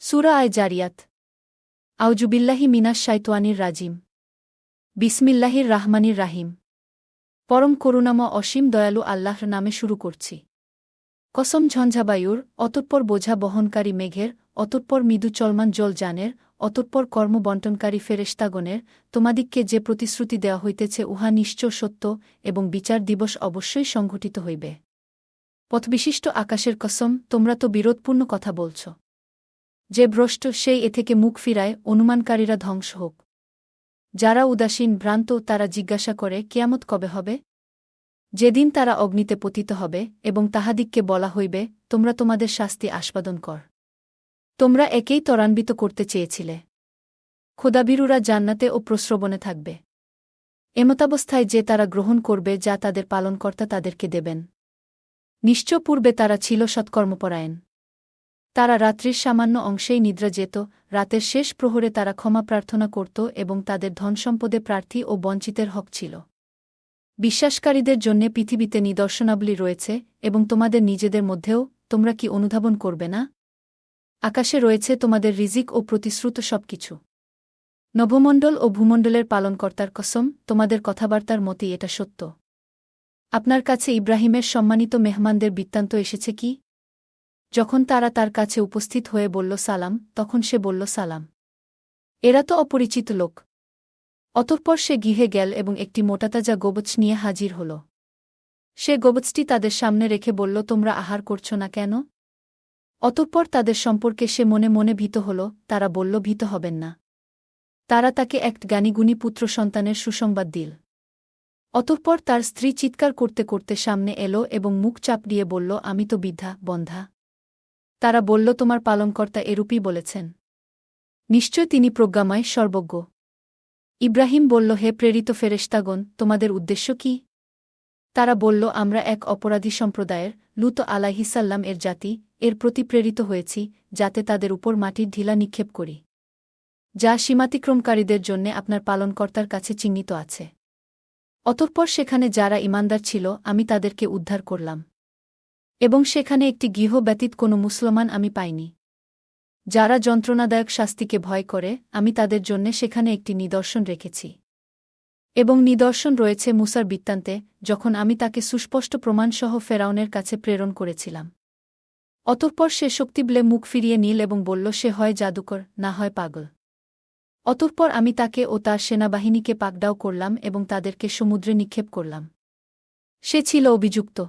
সুরা আয় জারিয়াত আউজুবিল্লাহি মিনাস শাইতোয়ানির রাজিম। বিসমিল্লাহির রাহমানির রাহিম। পরম করুণাম অসীম দয়ালু আল্লাহর নামে শুরু করছি। কসম ঝঞ্ঝাবায়ুর, অতঃপর বোঝা বহনকারী মেঘের, অতঃপর মৃদু চলমান জল জানের অতঃপর কর্মবন্টনকারী ফেরেশতাগণের, তোমাদিগকে যে প্রতিশ্রুতি দেওয়া হইতেছে উহা নিশ্চয় সত্য এবং বিচার দিবস অবশ্যই সংঘটিত হইবে। পথবিশিষ্ট আকাশের কসম, তোমরা তো বিরোধপূর্ণ কথা বলছ। যে ভ্রষ্ট সেই এ থেকে মুখ ফিরায়, অনুমানকারীরা ধ্বংস হোক। যারা উদাসীন ভ্রান্ত, তারা জিজ্ঞাসা করে, কেয়ামত কবে হবে? যেদিন তারা অগ্নিতে পতিত হবে এবং তাহাদিগকে বলা হইবে, তোমরা তোমাদের শাস্তি আস্বাদন কর। তোমরা একেই ত্বরান্বিত করতে চেয়েছিলে। খোদাবিরুরা জান্নাতে ও প্রশ্রবণে থাকবে। এমতাবস্থায় যে তারা গ্রহণ করবে, যা তাদের পালনকর্তা তাদেরকে দেবেন। নিশ্চয় পূর্বে তারা ছিল সৎকর্মপরায়ণ। তারা রাত্রির সামান্য অংশেই নিদ্রা যেত, রাতের শেষ প্রহরে তারা ক্ষমা প্রার্থনা করত এবং তাদের ধনসম্পদে প্রার্থী ও বঞ্চিতের হক ছিল। বিশ্বাসকারীদের জন্যে পৃথিবীতে নিদর্শনাবলী রয়েছে এবং তোমাদের নিজেদের মধ্যেও তোমরা কি অনুধাবন করবে না? আকাশে রয়েছে তোমাদের রিজিক ও প্রতিশ্রুত সবকিছু। নভমণ্ডল ও ভূমণ্ডলের পালনকর্তার কসম, তোমাদের কথাবার্তার মতেই এটা সত্য। আপনার কাছে ইব্রাহিমের সম্মানিত মেহমানদের বৃত্তান্ত এসেছে কি? যখন তারা তার কাছে উপস্থিত হয়ে বলল, সালাম, তখন সে বলল, সালাম। এরা তো অপরিচিত লোক। অতঃপর সে গৃহে গেল এবং একটি মোটাতাজা গোবচ নিয়ে হাজির হল। সে গোবচটি তাদের সামনে রেখে বলল, তোমরা আহার করছ না কেন? অতঃপর তাদের সম্পর্কে সে মনে মনে ভীত হল, তারা বলল, ভীত হবেন না। তারা তাকে এক জ্ঞানীগুণী পুত্র সন্তানের সুসংবাদ দিল। অতঃপর তার স্ত্রী চিৎকার করতে করতে সামনে এলো এবং মুখ চাপ দিয়ে বলল, আমি তো বিদ্ধা, বন্ধা। তারা বলল, তোমার পালনকর্তা এরূপই বলেছেন। নিশ্চয় তিনি প্রজ্ঞাময়, সর্বজ্ঞ। ইব্রাহিম বলল, হে প্রেরিত ফেরেশতাগণ, তোমাদের উদ্দেশ্য কি? তারা বলল, আমরা এক অপরাধী সম্প্রদায়ের, লুত আলাহিসাল্লাম এর জাতি, এর প্রতি প্রেরিত হয়েছি, যাতে তাদের উপর মাটির ঢিলা নিক্ষেপ করি, যা সীমাতিক্রমকারীদের জন্যে আপনার পালনকর্তার কাছে চিহ্নিত আছে। অতঃপর সেখানে যারা ইমানদার ছিল, আমি তাদেরকে উদ্ধার করলাম। এবং সেখানে একটি গৃহ ব্যতীত কোনো মুসলমান আমি পাইনি। যারা যন্ত্রণাদায়ক শাস্তিকে ভয় করে, আমি তাদের জন্যে সেখানে একটি নিদর্শন রেখেছি। এবং নিদর্শন রয়েছে মুসার বৃত্তান্তে, যখন আমি তাকে সুস্পষ্ট প্রমাণসহ ফেরাউনের কাছে প্রেরণ করেছিলাম। অতঃপর সে শক্তিবলে মুখ ফিরিয়ে নীল এবং বলল, সে হয় জাদুকর, না হয় পাগল। অতঃপর আমি তাকে ও তার সেনাবাহিনীকে পাকডাও করলাম এবং তাদেরকে সমুদ্রে নিক্ষেপ করলাম। সে ছিল অভিযুক্ত।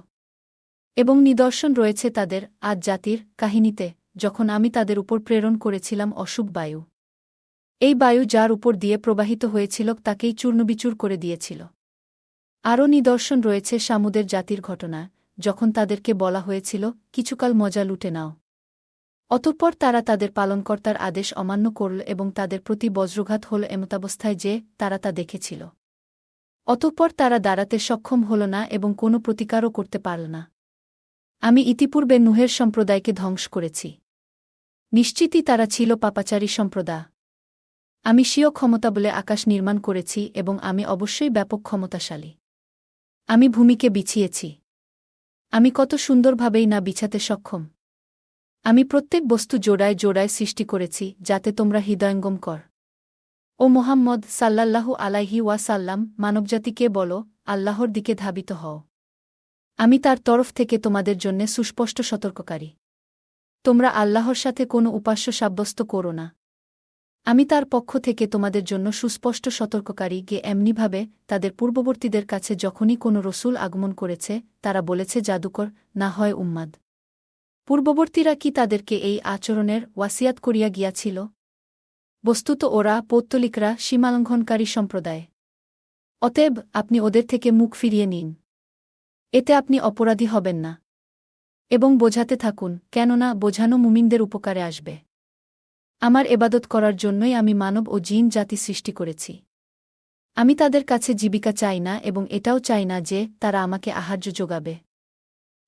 এবং নিদর্শন রয়েছে তাদের আজ জাতির কাহিনীতে, যখন আমি তাদের উপর প্রেরণ করেছিলাম অশুভ বায়ু। এই বায়ু যার উপর দিয়ে প্রবাহিত হয়েছিল, তাকেই চূর্ণবিচূর করে দিয়েছিল। আরও নিদর্শন রয়েছে সামুদের জাতির ঘটনা, যখন তাদেরকে বলা হয়েছিল, কিছুকাল মজা লুটে নাও। অতঃপর তারা তাদের পালনকর্তার আদেশ অমান্য করল এবং তাদের প্রতি বজ্রঘাত হল এমতাবস্থায় যে, তারা তা দেখেছিল। অতঃপর তারা দাঁড়াতে সক্ষম হল না এবং কোনো প্রতিকারও করতে পারল না। আমি ইতিপূর্বে নুহের সম্প্রদায়কে ধ্বংস করেছি। নিশ্চিতই তারা ছিল পাপাচারী সম্প্রদায়। আমি স্বীয় ক্ষমতা বলে আকাশ নির্মাণ করেছি এবং আমি অবশ্যই ব্যাপক ক্ষমতাশালী। আমি ভূমিকে বিছিয়েছি। আমি কত সুন্দরভাবেই না বিছাতে সক্ষম। আমি প্রত্যেক বস্তু জোড়ায় জোড়ায় সৃষ্টি করেছি যাতে তোমরা হৃদয়ঙ্গম কর। ও মোহাম্মদ সাল্লাল্লাহু আলাইহি ওয়াসাল্লাম মানবজাতিকে বলো, আল্লাহর দিকে ধাবিত হও। আমি তার তরফ থেকে তোমাদের জন্যে সুস্পষ্ট সতর্ককারী। তোমরা আল্লাহর সাথে কোনো উপাস্য সাব্যস্ত করো না। আমি তার পক্ষ থেকে তোমাদের জন্য সুস্পষ্ট সতর্ককারী গে এমনিভাবে তাদের পূর্ববর্তীদের কাছে যখনই কোনো রসুল আগমন করেছে, তারা বলেছে, জাদুকর, না হয় উম্মাদ। পূর্ববর্তীরা কি তাদেরকে এই আচরণের ওয়াসিয়াত করিয়া গিয়াছিল? বস্তুত ওরা পৌত্তলিকরা সীমালঙ্ঘনকারী সম্প্রদায়। অতএব আপনি ওদের থেকে মুখ ফিরিয়ে নিন। এতে আপনি অপরাধী হবেন না। এবং বোঝাতে থাকুন, কেননা বোঝানো মুমিনদের উপকারে আসবে। আমার এবাদত করার জন্যই আমি মানব ও জিন জাতি সৃষ্টি করেছি। আমি তাদের কাছে জীবিকা চাই না এবং এটাও চাই না যে তারা আমাকে আহার্য যোগাবে।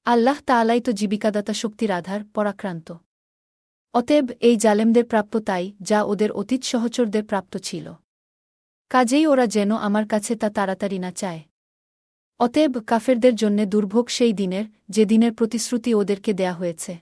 আল্লাহ তালাই তো জীবিকাদাতা শক্তির আধার, পরাক্রান্ত। অতএব এই জালেমদের প্রাপ্য তাই, যা ওদের অতীত সহচরদের প্রাপ্ত ছিল। কাজেই ওরা যেন আমার কাছে তা তাড়াতাড়ি না চায়। অতএব কাফেরদের জন্যে দুর্ভোগ সেই দিনের যে দিনের প্রতিশ্রুতি ওদেরকে দেয়া হয়েছে।